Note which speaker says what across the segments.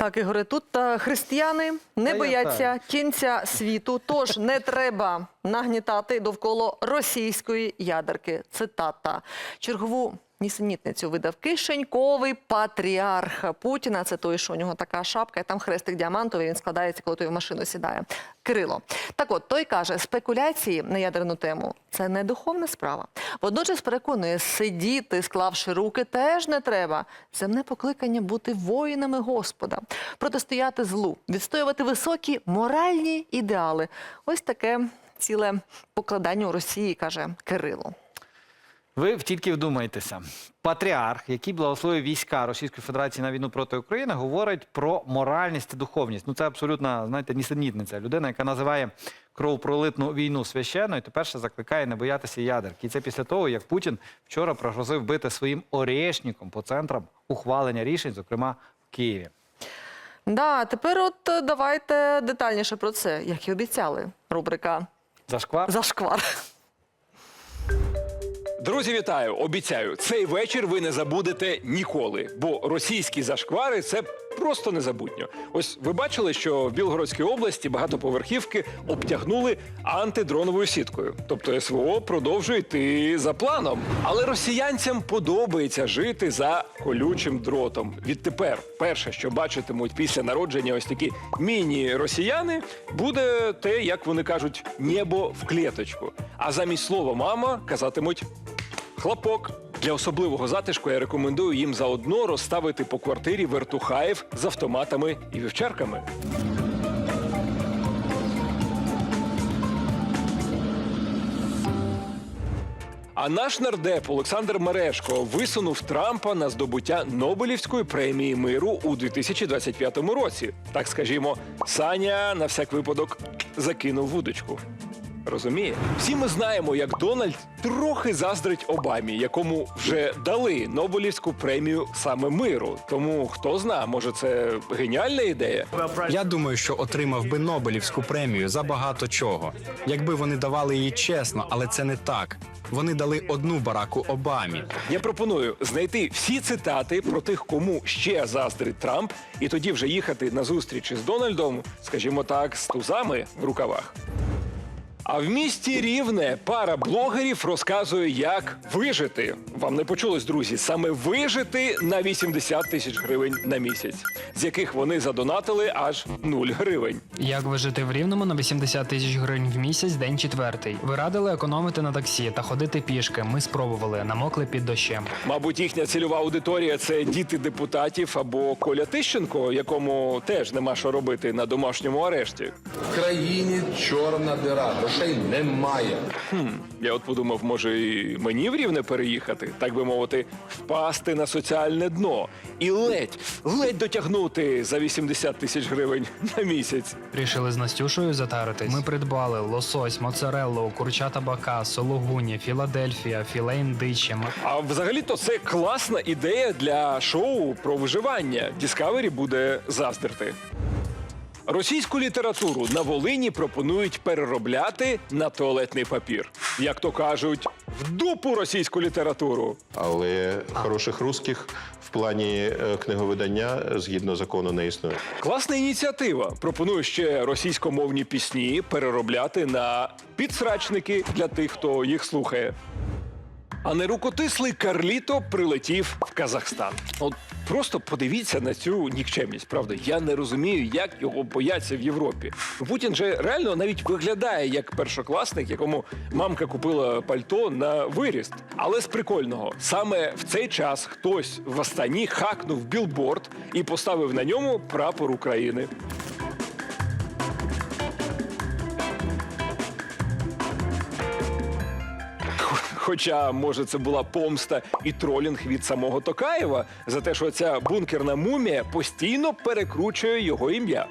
Speaker 1: Так, Ігоре, тут е, християни не
Speaker 2: я
Speaker 1: бояться кінця світу, тож не треба нагнітати довкола російської ядерки. Цитата. Чергову нісенітницю видав кишеньковий патріарх Путіна. Це той, що у нього така шапка, і там хрестик діамантовий, він складається, коли той в машину сідає. Кирило. Так от, той каже, спекуляції на ядерну тему це не духовна справа. Водночас переконує, сидіти, склавши руки, теж не треба. Земне покликання бути воїнами Господа, протистояти злу, відстоювати високі моральні ідеали. Ось таке ціле покладання у Росії, каже Кирило.
Speaker 2: Ви тільки вдумайтеся. Патріарх, який благословив війська Російської Федерації на війну проти України, говорить про моральність і духовність. Ну це абсолютно, знаєте, нісенітниця. Людина, яка називає кровопролитну війну священною, тепер ще закликає не боятися ядерки. І це після того, як Путін вчора пригрозив бити своїм орєшником по центрам ухвалення рішень, зокрема в Києві.
Speaker 1: Да, тепер от давайте детальніше про це, як і обіцяли. Рубрика
Speaker 2: Зашквар?
Speaker 1: Зашквар.
Speaker 3: Друзі, вітаю! Обіцяю, цей вечір ви не забудете ніколи, бо російські зашквари це просто незабутньо. Ось ви бачили, що в Білгородській області багатоповерхівки обтягнули антидроновою сіткою. Тобто СВО продовжує йти за планом. Але росіянцям подобається жити за колючим дротом. Відтепер перше, що бачитимуть після народження ось такі міні-росіяни, буде те, як вони кажуть, небо в клеточку. А замість слова мама казатимуть Хлопок. Для особливого затишку я рекомендую їм заодно розставити по квартирі вертухаїв з автоматами і вівчарками. А наш нардеп Олександр Мерешко висунув Трампа на здобуття Нобелівської премії миру у 2025 році. Так скажімо, Саня на всяк випадок закинув вудочку. Розуміє? Всі ми знаємо, як Дональд трохи заздрить Обамі, якому вже дали Нобелівську премію саме миру. Тому хто зна, може це геніальна ідея.
Speaker 4: Я думаю, що отримав би Нобелівську премію за багато чого. Якби вони давали її чесно, але це не так. Вони дали одну бараку Обамі.
Speaker 3: Я пропоную знайти всі цитати про тих, кому ще заздрить Трамп, і тоді вже їхати на зустріч із Дональдом, скажімо так, з тузами в рукавах. А в місті Рівне пара блогерів розказує, як вижити. Вам не почулось, друзі, саме вижити на 80 тисяч гривень на місяць, з яких вони задонатили аж 0 гривень.
Speaker 5: Як вижити в рівному на 80 тисяч гривень в місяць, день четвертий. Ви радили економити на таксі та ходити пішки. Ми спробували, намокли під дощем.
Speaker 3: Мабуть, їхня цільова аудиторія це діти депутатів або Коля Тищенко, якому теж нема що робити на домашньому арешті.
Speaker 6: В країні чорна дира, грошей немає.
Speaker 3: Я от подумав, може і мені в рівне переїхати, так би мовити, впасти на соціальне дно і ледь, ледь дотягнути за 80 тисяч гривень на місяць.
Speaker 5: Рішили з Настюшою затаритись. Ми придбали лосось, моцареллу, курча табака, сологуні, Філадельфія, філе індичі.
Speaker 3: А взагалі-то це класна ідея для шоу про виживання. Discovery буде заздрити. Російську літературу на Волині пропонують переробляти на туалетний папір. Як то кажуть, в дупу російську літературу.
Speaker 7: але хороших русських в плані е, книговидання згідно закону не існує.
Speaker 3: Класна ініціатива. Пропоную ще російськомовні пісні переробляти на підсрачники для тих, хто їх слухає. А нерукотислий Карліто прилетів в Казахстан. От просто подивіться на цю нікчемність. Правда, я не розумію, як його бояться в Європі. Путін же реально навіть виглядає як першокласник, якому мамка купила пальто на виріст. Але з прикольного, саме в цей час хтось в Астані хакнув білборд і поставив на ньому прапор України. Хоча, може, це була помста і тролінг від самого Токаєва за те, що ця бункерна мумія постійно перекручує його ім'я.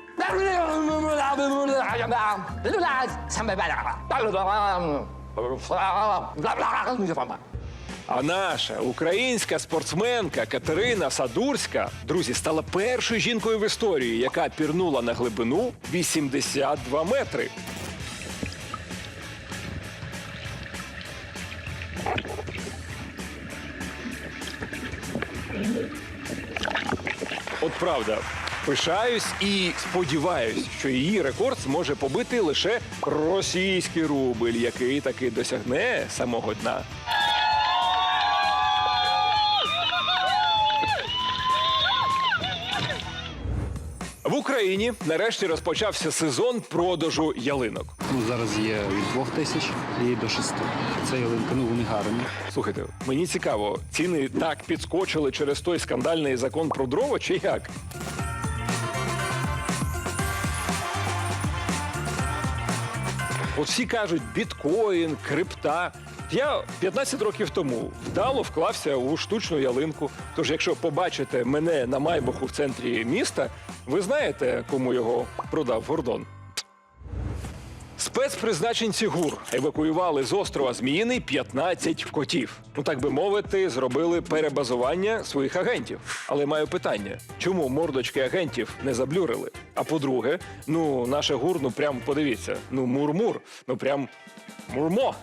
Speaker 3: А наша українська спортсменка Катерина Садурська, друзі, стала першою жінкою в історії, яка пірнула на глибину 82 метри. От правда, Пишаюсь і сподіваюсь, що її рекорд зможе побити лише російський рубль, який таки досягне самого дна. В Україні нарешті розпочався сезон продажу ялинок.
Speaker 8: Ну, зараз є від 2 тисяч і до 6. Це ялинка, ну вони гарні.
Speaker 3: Слухайте, мені цікаво, ціни так підскочили через той скандальний закон про дрова, чи як? От всі кажуть біткоін, крипта. Я 15 років тому вдало вклався у штучну ялинку. Тож, якщо побачите мене на майбаху в центрі міста, ви знаєте, кому його продав Гордон. Спецпризначенці ГУР евакуювали з острова Зміїний 15 котів. Ну так би мовити, зробили перебазування своїх агентів. Але маю питання: чому мордочки агентів не заблюрили? А по-друге, ну наше ГУР, ну прям подивіться, ну мур-мур, ну прям мурмо.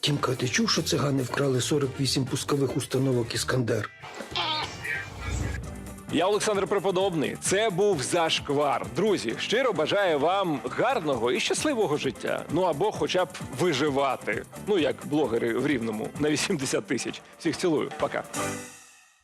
Speaker 9: Тімка, ти чув, що цигани вкрали 48 пускових установок Іскандер?
Speaker 3: Я Олександр Преподобний. Це був зашквар. Друзі, щиро бажаю вам гарного і щасливого життя. Ну або хоча б виживати. Ну як блогери в рівному на 80 тисяч. Всіх цілую. Пока.